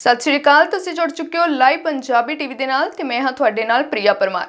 ਸਤਿ ਸ਼੍ਰੀ ਅਕਾਲ, ਤੁਸੀਂ ਜੁੜ ਚੁੱਕੇ ਹੋ ਲਾਈਵ ਪੰਜਾਬੀ ਟੀਵੀ ਦੇ ਨਾਲ ਤੇ ਮੈਂ ਹਾਂ ਤੁਹਾਡੇ ਨਾਲ ਪ੍ਰਿਆ ਪਰਮਾਰ।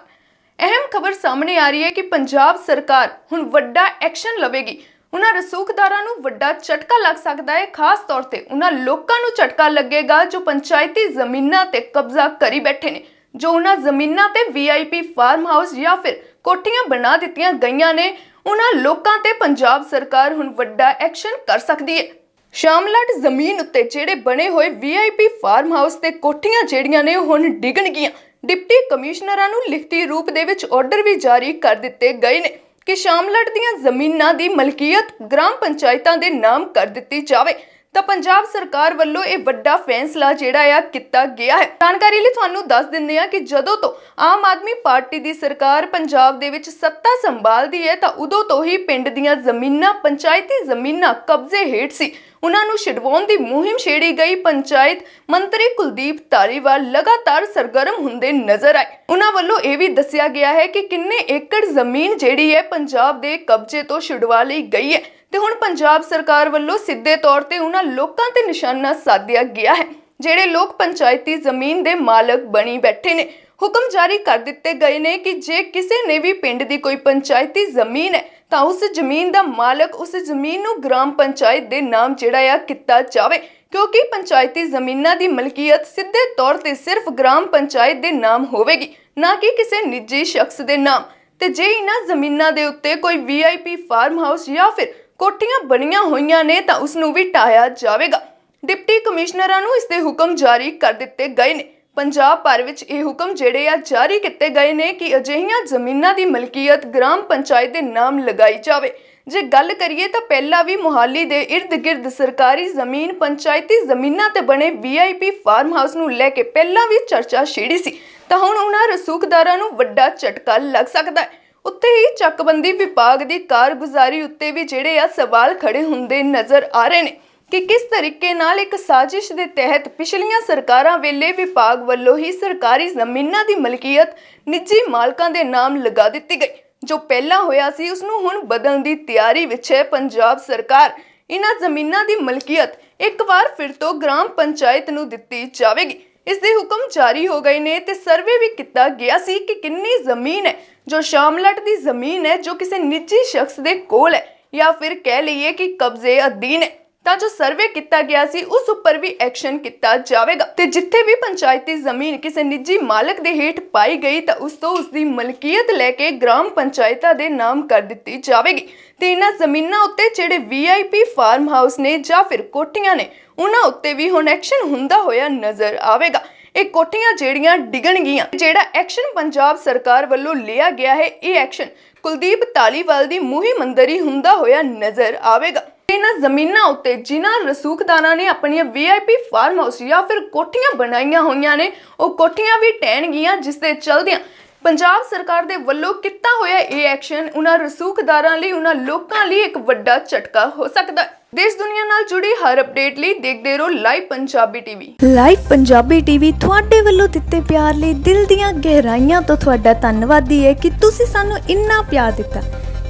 ਅਹਿਮ ਖਬਰ ਸਾਹਮਣੇ ਆ ਰਹੀ ਹੈ ਕਿ ਪੰਜਾਬ ਸਰਕਾਰ ਹੁਣ ਵੱਡਾ ਐਕਸ਼ਨ ਲਵੇਗੀ। ਉਹਨਾਂ ਰਸੂਖਦਾਰਾਂ ਨੂੰ ਵੱਡਾ ਝਟਕਾ ਲੱਗ ਸਕਦਾ ਹੈ, ਖਾਸ ਤੌਰ ਤੇ ਉਹਨਾਂ ਲੋਕਾਂ ਨੂੰ ਝਟਕਾ ਲੱਗੇਗਾ ਜੋ ਪੰਚਾਇਤੀ ਜ਼ਮੀਨਾਂ ਤੇ ਕਬਜ਼ਾ ਕਰੀ ਬੈਠੇ ਨੇ, ਜੋ ਉਹਨਾਂ ਜ਼ਮੀਨਾਂ ਤੇ ਵੀਆਈਪੀ ਫਾਰਮ ਹਾਊਸ ਜਾਂ ਫਿਰ ਕੋਠੀਆਂ ਬਣਾ ਦਿੱਤੀਆਂ ਗਈਆਂ ਨੇ। ਉਹਨਾਂ ਲੋਕਾਂ ਤੇ ਪੰਜਾਬ ਸਰਕਾਰ ਹੁਣ ਵੱਡਾ ਐਕਸ਼ਨ ਕਰ ਸਕਦੀ ਹੈ। ਸ਼ਾਮਲਾਟ ਜ਼ਮੀਨ ਉੱਤੇ ਜਿਹੜੇ ਬਣੇ ਹੋਏ ਵੀਆਈਪੀ ਫਾਰਮ ਹਾਊਸ ਤੇ ਕੋਠੀਆਂ ਜਿਹੜੀਆਂ ਨੇ ਉਹ ਹੁਣ ਡਿੱਗਣਗੀਆਂ ਡਿਪਟੀ ਕਮਿਸ਼ਨਰਾਂ ਨੂੰ ਲਿਖਤੀ ਰੂਪ ਦੇ ਵਿੱਚ ਆਰਡਰ ਵੀ ਜਾਰੀ ਕਰ ਦਿੱਤੇ ਗਏ ਨੇ ਕਿ ਸ਼ਾਮਲਾਟ ਦੀਆਂ ਜ਼ਮੀਨਾਂ ਦੀ ਮਲਕੀਅਤ ਗ੍ਰਾਮ ਪੰਚਾਇਤਾਂ ਦੇ ਨਾਮ ਕਰ ਦਿੱਤੀ ਜਾਵੇ। ਤਾਂ ਪੰਜਾਬ ਸਰਕਾਰ ਵੱਲੋਂ ਇਹ ਵੱਡਾ ਫੈਸਲਾ ਜਿਹੜਾ ਆ ਕੀਤਾ ਗਿਆ ਹੈ। ਜਾਣਕਾਰੀ ਲਈ ਤੁਹਾਨੂੰ ਦੱਸ ਦਿੰਦੇ ਆ ਕਿ ਜਦੋਂ ਤੋਂ ਆਮ ਆਦਮੀ ਪਾਰਟੀ ਦੀ ਸਰਕਾਰ ਪੰਜਾਬ ਦੇ ਵਿੱਚ ਸੱਤਾ ਸੰਭਾਲਦੀ ਹੈ ਤਾਂ ਉਦੋਂ ਤੋਂ ਹੀ ਪਿੰਡ ਦੀਆਂ ਜ਼ਮੀਨਾਂ, ਪੰਚਾਇਤੀ ਜ਼ਮੀਨਾਂ ਕਬਜ਼ੇ ਹੇਠ ਸੀ। ਉਹਨਾਂ ਨੂੰ ਛਡਵਾਉਣ ਦੀ ਮੁਹਿੰਮ ਛੇੜੀ ਗਈ। ਪੰਚਾਇਤ ਮੰਤਰੀ ਕੁਲਦੀਪ ਧਾਲੀਵਾਲ ਲਗਾਤਾਰ ਸਰਗਰਮ ਹੁੰਦੇ ਨਜ਼ਰ ਆਏ। ਉਹਨਾਂ ਵੱਲੋਂ ਇਹ ਵੀ ਦੱਸਿਆ ਗਿਆ ਹੈ ਕਿ ਕਿੰਨੇ ਏਕੜ ਜ਼ਮੀਨ ਜਿਹੜੀ ਹੈ ਪੰਜਾਬ ਦੇ ਕਬਜ਼ੇ ਤੋਂ ਛੁਡਵਾ ਲਈ ਗਈ ਹੈ ਤੇ ਹੁਣ ਪੰਜਾਬ ਸਰਕਾਰ ਵੱਲੋਂ ਸਿੱਧੇ ਤੌਰ ਤੇ ਉਹਨਾਂ ਲੋਕਾਂ ਤੇ ਨਿਸ਼ਾਨਾ ਸਾਧਿਆ ਗਿਆ ਹੈ, ਜਿਹੜੇ ਲੋਕ ਪੰਚਾਇਤੀ ਜ਼ਮੀਨ ਦੇ ਮਾਲਕ ਬਣੀ ਬੈਠੇ ਨੇ। ਹੁਕਮ ਜਾਰੀ ਕਰ ਦਿੱਤੇ ਗਏ ਨੇ ਕਿ ਜੇ ਕਿਸੇ ਨੇ ਵੀ ਪਿੰਡ ਦੀ ਕੋਈ ਪੰਚਾਇਤੀ ਜ਼ਮੀਨ ਹੈ, ਤਾਂ ਉਸ ਜ਼ਮੀਨ ਦਾ ਮਾਲਕ ਉਸ ਜ਼ਮੀਨ ਨੂੰ ਗ੍ਰਾਮ ਪੰਚਾਇਤ ਦੇ ਨਾਮ ਜਿਹੜਾ ਆ ਕੀਤਾ ਜਾਵੇ। ਕਿਉਂਕਿ ਪੰਚਾਇਤੀ ਜ਼ਮੀਨਾਂ ਦੀ ਮਲਕੀਅਤ ਸਿੱਧੇ ਤੌਰ ਤੇ ਸਿਰਫ ਗ੍ਰਾਮ ਪੰਚਾਇਤ ਦੇ ਨਾਮ ਹੋਵੇਗੀ, ਨਾ ਕਿ ਕਿਸੇ ਨਿੱਜੀ ਸ਼ਖਸ ਦੇ ਨਾਮ। ਤੇ ਜੇ ਇਹਨਾਂ ਜ਼ਮੀਨਾਂ ਦੇ ਉੱਤੇ ਕੋਈ ਵੀਆਈਪੀ ਫਾਰਮ ਹਾਊਸ ਜਾਂ ਫਿਰ ਕੋਠੀਆਂ ਬਣੀਆਂ ਹੋਈਆਂ ਨੇ, ਤਾਂ ਉਸ ਨੂੰ ਵੀ ਢਾਇਆ ਜਾਵੇਗਾ। ਡਿਪਟੀ ਕਮਿਸ਼ਨਰਾਂ ਨੂੰ ਇਸ ਦੇ ਹੁਕਮ ਜਾਰੀ ਕਰ ਦਿੱਤੇ ਗਏ ਨੇ। ਪੰਜਾਬ ਭਰ ਵਿੱਚ ਇਹ ਹੁਕਮ ਜਿਹੜੇ ਆ ਜਾਰੀ ਕੀਤੇ ਗਏ ਨੇ ਕਿ ਅਜਿਹੀਆਂ ਜ਼ਮੀਨਾਂ ਦੀ ਮਲਕੀਅਤ ਗ੍ਰਾਮ ਪੰਚਾਇਤ ਦੇ ਨਾਮ ਲਗਾਈ ਜਾਵੇ। ਜੇ ਗੱਲ ਕਰੀਏ ਤਾਂ ਪਹਿਲਾਂ ਵੀ ਮੁਹਾਲੀ ਦੇ ird-gird ਸਰਕਾਰੀ ਜ਼ਮੀਨ ਪੰਚਾਇਤੀ ਜ਼ਮੀਨਾਂ ਤੇ ਬਣੇ ਵੀਆਈਪੀ ਫਾਰਮ ਹਾਊਸ ਨੂੰ ਲੈ ਕੇ ਪਹਿਲਾਂ ਵੀ ਚਰਚਾ ਛਿੜੀ ਸੀ, ਤਾਂ ਹੁਣ ਉਹਨਾਂ ਰਸੂਖਦਾਰਾਂ ਨੂੰ ਵੱਡਾ ਝਟਕਾ ਲੱਗ ਸਕਦਾ ਹੈ। ਉੱਤੇ ਹੀ ਚੱਕਬੰਦੀ ਵਿਭਾਗ ਦੀ ਕਾਰਗੁਜ਼ਾਰੀ ਉੱਤੇ ਵੀ ਜਿਹੜੇ ਆ ਸਵਾਲ ਖੜੇ ਹੁੰਦੇ ਨਜ਼ਰ ਆ ਰਹੇ ਨੇ। ਕਿ ਕਿਸ ਤਰੀਕੇ ਨਾਲ ਇੱਕ ਸਾਜ਼ਿਸ਼ ਦੇ ਤਹਿਤ ਪਿਛਲੀਆਂ ਸਰਕਾਰਾਂ ਵੇਲੇ ਵਿਭਾਗ ਵੱਲੋਂ ਹੀ ਸਰਕਾਰੀ ਜ਼ਮੀਨਾਂ ਦੀ ਮਲਕੀਅਤ ਨਿੱਜੀ ਮਾਲਕਾਂ ਦੇ ਨਾਮ ਲਗਾ ਦਿੱਤੀ ਗਈ, ਜੋ ਪਹਿਲਾਂ ਹੋਇਆ ਸੀ, ਉਸ ਨੂੰ ਹੁਣ ਬਦਲਣ ਦੀ ਤਿਆਰੀ ਵਿੱਚ ਹੈ। ਪੰਜਾਬ ਸਰਕਾਰ ਇਹਨਾਂ ਜ਼ਮੀਨਾਂ ਦੀ ਮਲਕੀਅਤ ਇੱਕ ਵਾਰ ਫਿਰ ਤੋਂ ਗ੍ਰਾਮ ਪੰਚਾਇਤ ਨੂੰ ਦਿੱਤੀ ਜਾਵੇਗੀ। ਇਸ ਦੇ ਹੁਕਮ ਜਾਰੀ ਹੋ ਗਏ ਨੇ ਤੇ ਸਰਵੇ ਵੀ ਕੀਤਾ ਗਿਆ ਸੀ ਕਿ ਕਿੰਨੀ ਜ਼ਮੀਨ ਹੈ, ਜੋ ਸ਼ਾਮਲਟ ਦੀ ਜ਼ਮੀਨ ਹੈ, ਜੋ ਕਿਸੇ ਨਿੱਜੀ ਸ਼ਖਸ ਦੇ ਕੋਲ ਹੈ ਜਾਂ ਫਿਰ ਕਹਿ ਲਈਏ ਕਿ ਕਬਜ਼ੇ ਅਧੀਨ ਹੈ। ਤਾਂ ਜੋ ਸਰਵੇ ਕੀਤਾ ਗਿਆ ਸੀ, ਉਸ ਉੱਪਰ ਵੀ ਐਕਸ਼ਨ ਕੀਤਾ ਜਾਵੇਗਾ। ਤੇ ਜਿੱਥੇ ਵੀ ਪੰਚਾਇਤੀ ਜ਼ਮੀਨ ਕਿਸੇ ਨਿੱਜੀ ਮਾਲਕ ਦੇ ਹੇਠ ਪਾਈ ਗਈ, ਤਾਂ ਉਸ ਤੋਂ ਉਸ ਦੀ ਮਲਕੀਅਤ ਲੈ ਕੇ ਗ੍ਰਾਮ ਪੰਚਾਇਤਾਂ ਦੇ ਨਾਮ ਕਰ ਦਿੱਤੀ ਜਾਵੇਗੀ। ਤੇ ਇਹਨਾਂ ਜ਼ਮੀਨਾਂ ਉੱਤੇ ਜਿਹੜੇ ਵੀਆਈਪੀ ਫਾਰਮ ਹਾਊਸ ਨੇ ਜਾਂ ਫਿਰ ਕੋਠੀਆਂ ਨੇ, ਉਹਨਾਂ ਉੱਤੇ ਵੀ ਹੁਣ ਐਕਸ਼ਨ ਹੁੰਦਾ ਹੋਇਆ ਨਜ਼ਰ ਆਵੇਗਾ। ਇਹ ਕੋਠੀਆਂ ਜਿਹੜੀਆਂ ਡਿਗਣਗੀਆਂ, ਜਿਹੜਾ ਐਕਸ਼ਨ ਪੰਜਾਬ ਸਰਕਾਰ ਵੱਲੋਂ ਲਿਆ ਗਿਆ ਹੈ, ਇਹ ਐਕਸ਼ਨ ਕੁਲਦੀਪ ਤਾਲੀਵਾਲ ਦੀ ਮੁਹਿੰਮ ਅੰਦਰ ਹੁੰਦਾ ਹੋਇਆ ਨਜ਼ਰ ਆਵੇਗਾ। ਇਹਨਾਂ ਜ਼ਮੀਨਾਂ ਉੱਤੇ ਜਿਨ੍ਹਾਂ ਰਸੂਖਦਾਰਾਂ ਨੇ ਆਪਣੀਆਂ ਵੀਆਈਪੀ ਫਾਰਮ ਹਾਊਸ ਜਾਂ ਫਿਰ ਕੋਠੀਆਂ ਬਣਾਈਆਂ ਹੋਈਆਂ ਨੇ, ਉਹ ਕੋਠੀਆਂ ਵੀ ਟਹਿਣਗੀਆਂ ਜਿਸ ਦੇ ਚਲਦਿਆਂ ਪੰਜਾਬ ਸਰਕਾਰ ਦੇ ਵੱਲੋਂ ਕੀਤਾ ਹੋਇਆ ਇਹ ਐਕਸ਼ਨ ਉਹਨਾਂ ਰਸੂਖਦਾਰਾਂ ਲਈ, ਉਹਨਾਂ ਲੋਕਾਂ ਲਈ ਇੱਕ ਵੱਡਾ ਝਟਕਾ ਹੋ ਸਕਦਾ ਹੈ। ਦੇਸ਼ ਦੁਨੀਆ ਨਾਲ ਜੁੜੀ ਹਰ ਅਪਡੇਟ ਲਈ ਦੇਖਦੇ ਰਹੋ live Punjabi TV. Live Punjabi TV ਤੁਹਾਡੇ ਵੱਲੋਂ ਦਿੱਤੇ ਪਿਆਰ ਲਈ ਦਿਲ ਦੀਆਂ ਗਹਿਰਾਈਆਂ ਤੋਂ ਤੁਹਾਡਾ ਧੰਨਵਾਦੀ ਹੈ ਕਿ ਤੁਸੀਂ ਸਾਨੂੰ ਇੰਨਾ ਪਿਆਰ ਦਿੱਤਾ।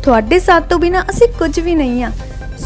ਤੁਹਾਡੇ ਸਾਥ ਤੋਂ ਬਿਨਾ ਅਸੀਂ ਕੁਝ ਵੀ ਨਹੀਂ ਆ